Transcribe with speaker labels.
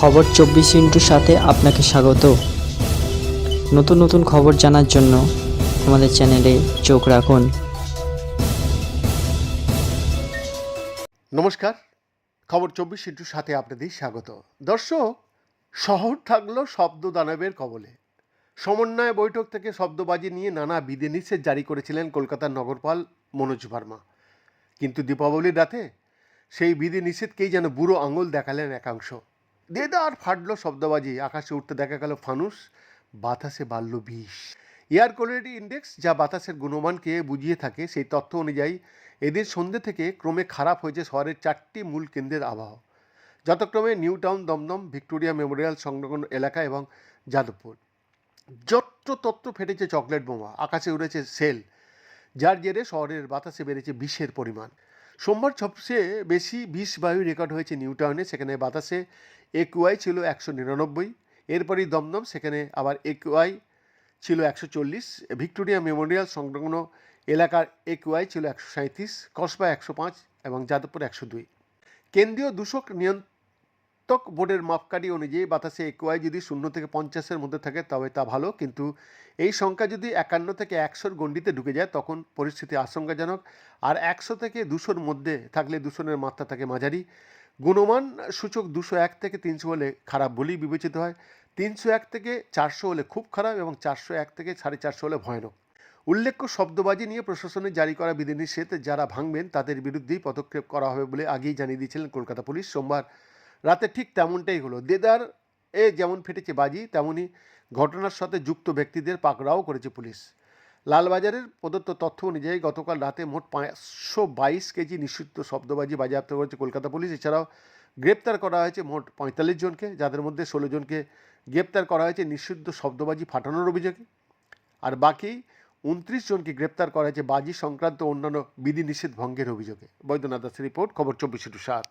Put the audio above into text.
Speaker 1: খবর চব্বিশ ইন্টুর সাথে আপনাকে স্বাগত। নতুন নতুন খবর জানার জন্য আমাদের চ্যানেলে চোখ রাখুন।
Speaker 2: নমস্কার, খবর চব্বিশ ইন্টুর সাথে আপনাদের স্বাগত। দর্শক, শহর থাকল শব্দ দানবের কবলে। সমন্বয় বৈঠক থেকে শব্দবাজি নিয়ে নানা বিধিনিষেধ জারি করেছিলেন কলকাতার নগরপাল মনোজ ভার্মা। কিন্তু দীপাবলির রাতে সেই বিধি নিষেধকেই যেন বুড়ো আঙুল দেখালেন একাংশ। দেদার ফাটলো শব্দবাজি। আকাশে উঠতে দেখা গেল ফানুস বাতাসে বাড়ল বিষ। এয়ার কোয়ালিটি ইন্ডেক্স যা বাতাসের গুণমানকে বুঝিয়ে থাকে, সেই তথ্য অনুযায়ী এদের সন্ধ্যে থেকে ক্রমে খারাপ হয়েছে শহরের চারটি মূল কেন্দ্রের আবহাওয়া। যথাক্রমে New Town Dumdum, Victoria Memorial সংলগ্ন এলাকা এবং যাদবপুর। যত্র তত্র ফেটেছে চকলেট বোমা, আকাশে উড়েছে সেল, যার জেরে শহরের বাতাসে বেড়েছে বিষের পরিমাণ। সোমবার সবচেয়ে বেশি বিষ বায়ু রেকর্ড হয়েছে নিউটাউনে, সেখানে বাতাসে একুয়াই ছিল একশো নিরানব্বই, এরপরই দমদম, সেখানে আবার একুয়াই ছিল একশো চল্লিশ, ভিক্টোরিয়া মেমোরিয়াল সংলগ্ন এলাকার একুয়াই ছিল একশো সাঁত্রিশ কসবা একশো পাঁচ এবং যাদবপুর একশো দুই। কেন্দ্রীয় দূষক নিয়ন্ত্রক বোর্ডের মাপকাঠি অনুযায়ী বাতাসে একুয়াই যদি শূন্য থেকে পঞ্চাশের মধ্যে থাকে, তবে তা ভালো। কিন্তু এই সংখ্যা যদি একান্ন থেকে একশোর গণ্ডিতে ঢুকে যায়, তখন পরিস্থিতি আশঙ্কাজনক। আর একশো থেকে দুশোর মধ্যে থাকলে দূষণের মাত্রা থাকে মাঝারি। গুণমান সূচক দুশো এক থেকে তিনশো হলে খারাপ বলেই বিবেচিত হয়। তিনশো এক থেকে চারশো হলে খুব খারাপ এবং চারশো এক থেকে সাড়ে চারশো হলে ভয়ানক। উল্লেখ্য, শব্দবাজি নিয়ে প্রশাসনের জারি করা বিধিনিষেধ যারা ভাঙবেন, তাদের বিরুদ্ধেই পদক্ষেপ করা হবে বলে আগেই জানিয়ে দিয়েছিলেন কলকাতা পুলিশ। সোমবার রাতে ঠিক তেমনটাই হলো। দেদার এ যেমন ফেটেছে বাজি তেমনই ঘটনার সাথে যুক্ত ব্যক্তিদের পাকড়াও করেছে পুলিশ। লালবাজারের প্রদত্ত তথ্য অনুযায়ী গতকাল রাতে মোট পাঁচশো বাইশ কেজি নিষিদ্ধ শব্দবাজি বাজেয়াপ্ত করেছে কলকাতা পুলিশ। এছাড়াও গ্রেপ্তার করা হয়েছে মোট পঁয়তাল্লিশ জনকে, যাদের মধ্যে ষোলো জনকে গ্রেপ্তার করা হয়েছে নিষিদ্ধ শব্দবাজি ফাটানোর অভিযোগে। আর বাকি উনত্রিশ জনকে গ্রেপ্তার করা হয়েছে বাজি সংক্রান্ত অন্যান্য বিধিনিষেধ ভঙ্গের অভিযোগে। বৈদ্যনাথ দাসের রিপোর্ট, খবর চব্বিশ টু সাত।